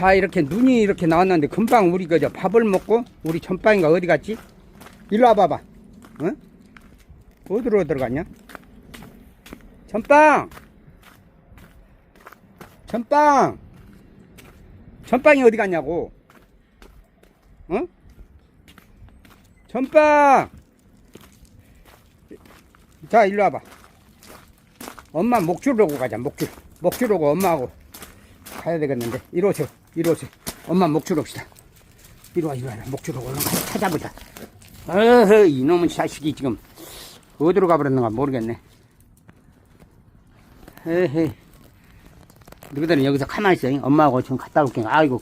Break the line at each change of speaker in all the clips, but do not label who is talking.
자 이렇게 눈이 이렇게 나왔는데 금방 우리 그저 밥을 먹고 우리 전빵이가 어디 갔지? 일로 와봐봐. 응? 어디로 들어갔냐? 전빵! 전빵! 전빵이 어디 갔냐고. 응? 전빵! 자 일로 와봐. 엄마 목줄 오고 가자 목줄. 목줄 오고 엄마하고 가야 되겠는데. 이리 오세요 이리 오세요 엄마 목줄 옵시다. 이리 와 이리 와. 목줄 오고 얼른 가서 찾아보자. 어허 이놈의 자식이 지금 어디로 가버렸는가 모르겠네. 에헤 너희들은 여기서 가만히 있어 잉? 엄마하고 지금 갔다 올게. 아이고.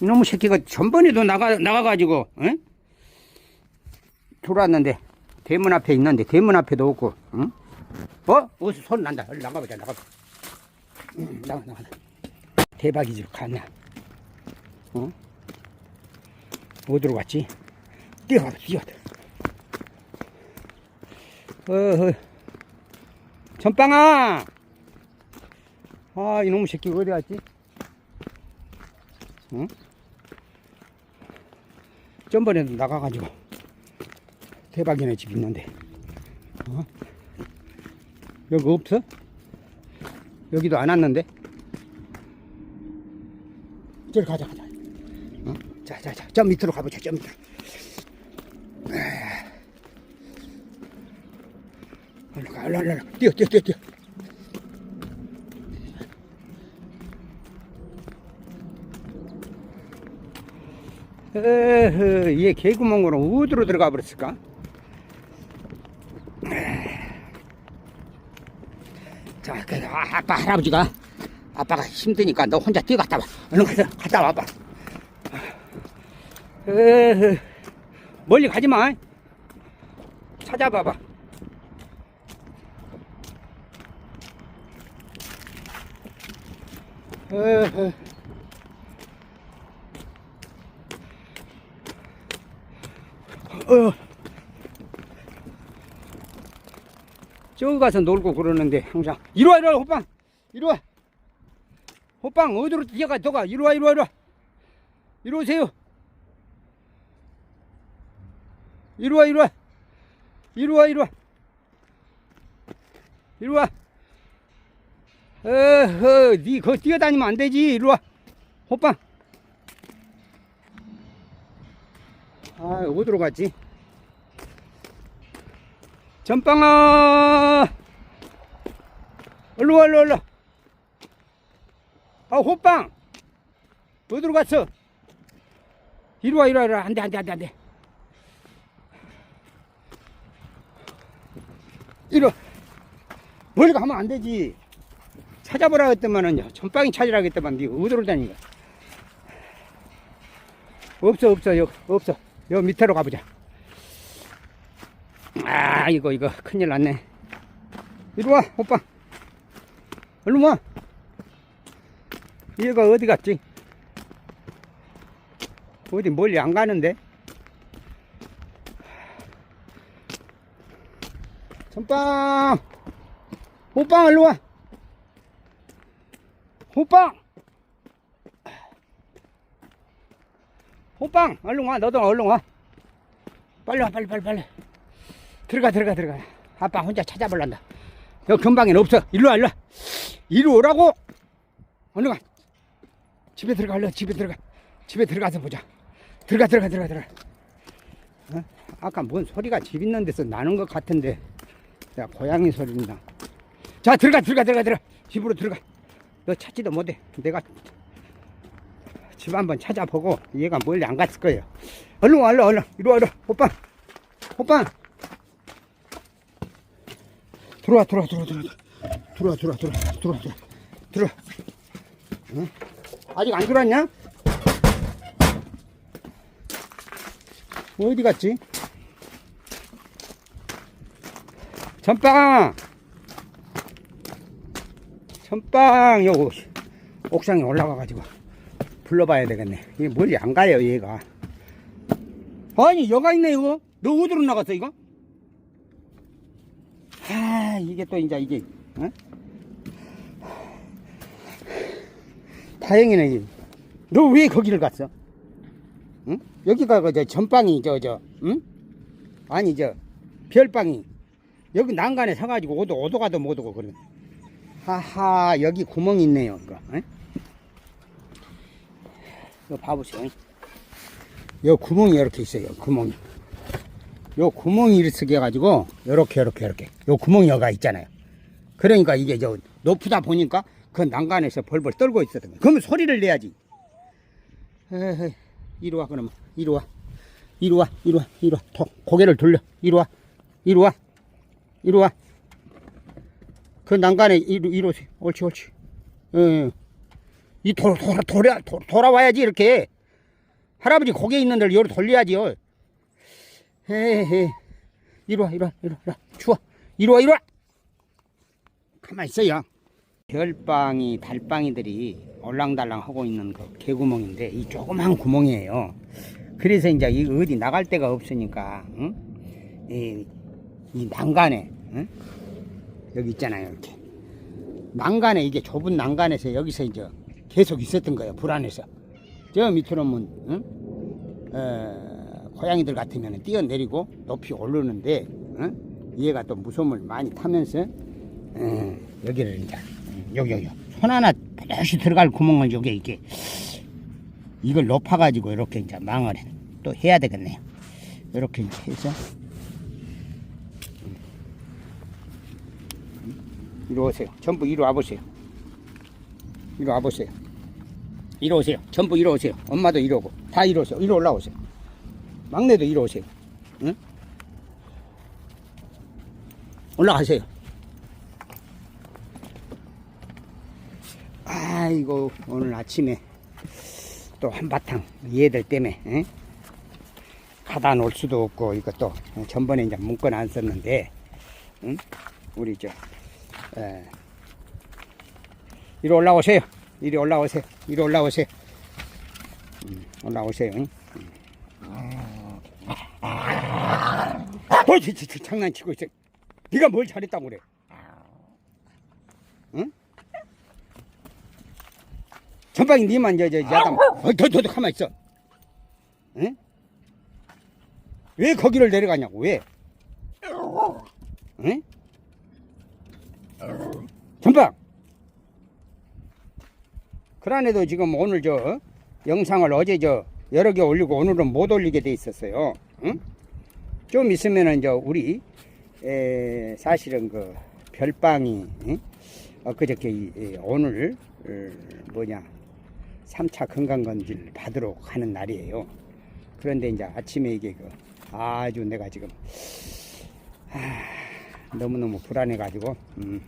이놈의 새끼가 전번에도 나가, 나가가지고 응? 들어왔는데 대문 앞에 있는데 대문 앞에도 없고 응? 어? 어디서 소리 난다. 얼른 나가보자 나가보자. 응, 나가 나가 대박이지 갔나 어? 어디로 갔지? 뛰어가라 뛰어들 어허 전빵아 아 이놈의 새끼 어디 갔지? 응? 전번에도 나가가지고 대박이네 집 있는데 어? 여기 없어? 여기도 안 왔는데 저리 가자 가자 어? 자자자 저 밑으로 가보자 저 밑으로. 얼른 가 얼른 얼른 뛰어 뛰어 뛰어 뛰어 에허, 얘 개구멍으로 어디로 들어가 버렸을까? 자, 그, 아, 아빠 할아버지가 아빠가 힘드니까 너 혼자 뛰어갔다 와. 얼른 가서 갔다 와봐. 멀리 가지 마. 찾아봐봐. 에허. 어. 저기 가서 놀고 그러는데 항상 이리 와 이리 와 호빵 이리 와 호빵 어디로 뛰어가 너가 이리 와 이리 와 이리 와. 이리 오세요. 이리 와 이리 와. 이리 와 이리 와. 이리 와. 어허 니 거기 뛰어다니면 안 되지. 이리 와. 호빵. 아 어디로 갔지? 전빵아! 얼른 와 얼른 얼른 아 호빵. 어디로 갔어? 이리 와 이리 와 이리 와. 안돼 안돼 안돼 안돼. 이리 와. 멀리 가면 안 되지. 찾아보라 했더만은 전빵이 찾으라 했더만 니 어디로 다니가. 없어 없어 여기 없어. 여 밑으로 가보자. 아 이거 이거. 큰일 났네. 이리 와 오빠 얼른 와 얘가 어디 갔지? 어디 멀리 안 가는데? 전빵! 호빵 얼른 와! 호빵! 호빵! 얼른 와 너도 얼른 와! 빨리 와 빨리 빨리 빨리! 들어가 들어가 들어가! 아빠 혼자 찾아볼란다! 여기 근방에는 없어! 일로 와 일로 와! 이리 오라고! 얼른 가 집에 들어가 얼른 집에 들어가. 집에 들어가서 보자. 들어가 들어가 들어가 들어가. 어? 아까 뭔 소리가 집 있는 데서 나는 것 같은데. 야 고양이 소리입니다. 자 들어가 들어가 들어가 들어가. 집으로 들어가. 너 찾지도 못해. 내가 집 한번 찾아보고 얘가 멀리 안 갔을 거예요. 얼른 와 얼른 얼른. 이리 와 이리 와. 오빠 오빠 들어와 들어와 들어와 들어와 들어와. 들어와 들어와 들어와 들어와 들어와. 응? 아직 안 들어왔냐? 어디 갔지? 전빵 전빵 요거 옥상에 올라가가지고 불러봐야 되겠네 이게 멀리 안 가요 얘가 아니 여가 있네 이거 너 어디로 나갔어 이거? 아 이게 또 이제 이게 어? 다행이네. 너 왜 거기를 갔어? 응? 여기가 그저 전방이 저 저 응? 아니 저 별방이 여기 난간에 서가지고 오도 오도 가도 못 오고 그래. 하하 여기 구멍이 있네요 이거. 응? 이거 봐보세요. 요 구멍이 이렇게 있어요. 구멍이. 요 구멍이 이렇게 해가지고 요렇게 요렇게 요렇게 요 구멍이 여가 있잖아요. 그러니까 이게 저 높다 보니까 그 난간에서 벌벌 떨고 있었던 거야. 그러면 소리를 내야지. 에헤이, 이리 와 그러면 이리 와. 이리 와 이리 와 이리 와. 더, 고개를 돌려. 이리 와 이리 와 이리 와 그 난간에 이리, 이리 오세요. 옳지 옳지. 예. 이 도, 도, 돌아, 도, 돌아와야지 이렇게. 할아버지 고개 있는 데를 요로 돌려야지요 에헤이 이리 와 이리 와 이리 와, 와. 추워. 이리 와 이리 와. 가만 있어요 별빵이 달빵이들이 올랑달랑 하고 있는 그 개구멍인데 이 조그만 구멍이에요. 그래서 이제 이 어디 나갈 데가 없으니까 응? 이, 이 난간에 응? 여기 있잖아요 이렇게 난간에 이게 좁은 난간에서 여기서 이제 계속 있었던 거예요 불안해서 저 밑으로 오면 응? 어, 고양이들 같으면 뛰어내리고 높이 오르는데 응? 얘가 또 무서움을 많이 타면서 어, 여기를 이제 여기 여기 손 하나 다시 들어갈 구멍을 여기 이게 이걸 높아가지고 이렇게 이제 망을 해- 또 해야 되겠네요. 이렇게 해서 이리 오세요. 전부 이리 와보세요. 이리 와보세요. 이리 오세요. 전부 이리 오세요. 엄마도 이리 오고 다 이리 오세요. 이리 올라오세요. 막내도 이리 오세요. 응? 올라가세요. 아이고 오늘 아침에 또 한바탕 얘들 때문에 에? 가다 놓을 수도 없고 이것도 전번에 이제 문건 안 썼는데 응? 우리 저 에, 이리 올라오세요 이리 올라오세요 이리 올라오세요 음, 올라오세요 응? 어, 장난치고 있어 네가 뭘 잘했다고 그래 응? 전방이 니만 저, 저, 야단, 어, 더, 더, 더, 가만 있어. 응? 왜 거기를 내려가냐고, 왜? 응? 전방! 그란에도 지금 오늘 저, 어? 영상을 어제 저, 여러 개 올리고 오늘은 못 올리게 돼 있었어요. 응? 좀 있으면은 저, 우리, 에, 사실은 그, 별빵이, 응? 엊그저께 이- 이 오늘, 어, 뭐냐, 3차 건강검진을 받으러 가는 날이에요. 그런데 이제 아침에 이게 그 아주 내가 지금 하, 너무너무 불안해가지고 음,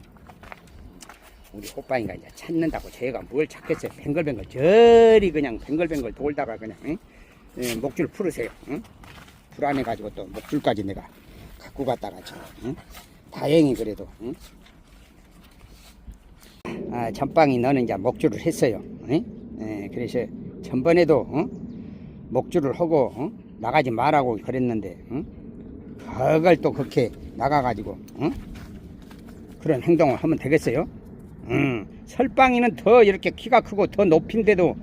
우리 호빠이가 이제 찾는다고 제가 뭘 찾겠어요. 뱅글뱅글 저리 그냥 뱅글뱅글 돌다가 그냥 응? 예, 목줄 풀으세요. 응? 불안해가지고 또 목줄까지 내가 갖고 갔다가 지금 응? 다행히 그래도 응? 아, 전방이 너는 이제 목줄을 했어요. 응? 예, 그래서 전번에도 어? 목줄을 하고 어? 나가지 말라고 그랬는데 응? 그걸 또 그렇게 나가가지고 응? 그런 행동을 하면 되겠어요? 응. 설방이는 더 이렇게 키가 크고 더 높인데도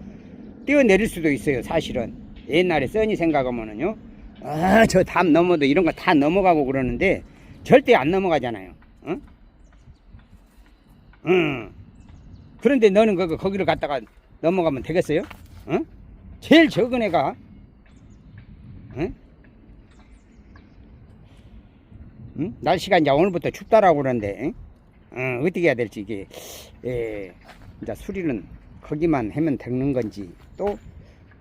뛰어내릴 수도 있어요 사실은 옛날에 써니 생각하면은요 아, 저 담 넘어도 이런 거 다 넘어가고 그러는데 절대 안 넘어가잖아요 응? 응. 그런데 너는 그 거기를 갔다가 넘어가면 되겠어요? 응? 제일 적은 애가 응? 응? 날씨가 이제 오늘부터 춥다라고 그러는데 응? 응, 어떻게 해야 될지 이게 에, 이제 수리는 거기만 하면 되는 건지 또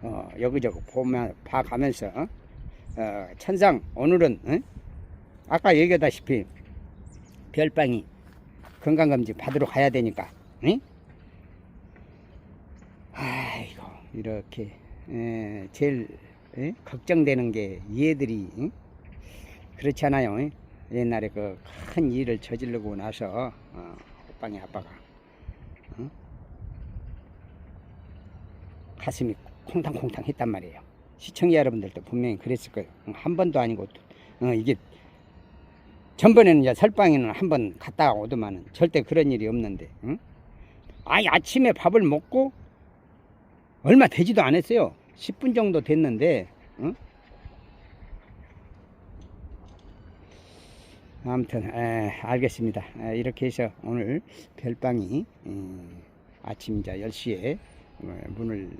어, 여기저기 보면 봐가면서 어? 어, 천상 오늘은 응? 아까 얘기하다시피 별빵이 건강검진 받으러 가야 되니까 응? 아이고 이렇게 에, 제일 에? 걱정되는 게 얘들이 응? 그렇지 않아요 응? 옛날에 그 큰 일을 저지르고 나서 어, 호빵이 아빠가 응? 가슴이 콩탕콩탕 했단 말이에요 시청자 여러분들도 분명히 그랬을 거예요 응, 한 번도 아니고 어, 이게 전번에는 이제 설방에는 한 번 갔다가 오더만은 절대 그런 일이 없는데 응? 아니 아침에 밥을 먹고 얼마 되지도 않았어요. 10분 정도 됐는데, 응? 아무튼, 에, 알겠습니다. 에, 이렇게 해서 오늘 별방이, 음, 아침 이제 10시에 문을,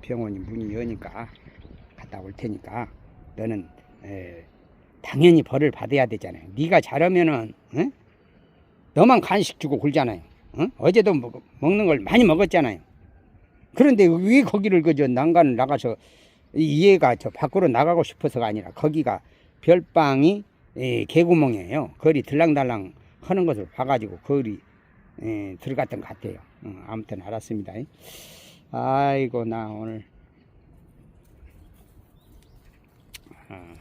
병원이 문이 여니까 갔다 올 테니까 너는, 에, 당연히 벌을 받아야 되잖아요. 네가 잘하면은, 응? 너만 간식 주고 굴잖아요. 응? 어제도 먹, 먹는 걸 많이 먹었잖아요. 그런데 왜 거기를 그저 난간을 나가서 이 얘가 저 밖으로 나가고 싶어서가 아니라 거기가 별방이 에, 개구멍이에요. 거리 들랑달랑 하는 것을 봐가지고 거리 에, 들어갔던 것 같아요. 어, 아무튼 알았습니다. 아이고 나 오늘 아,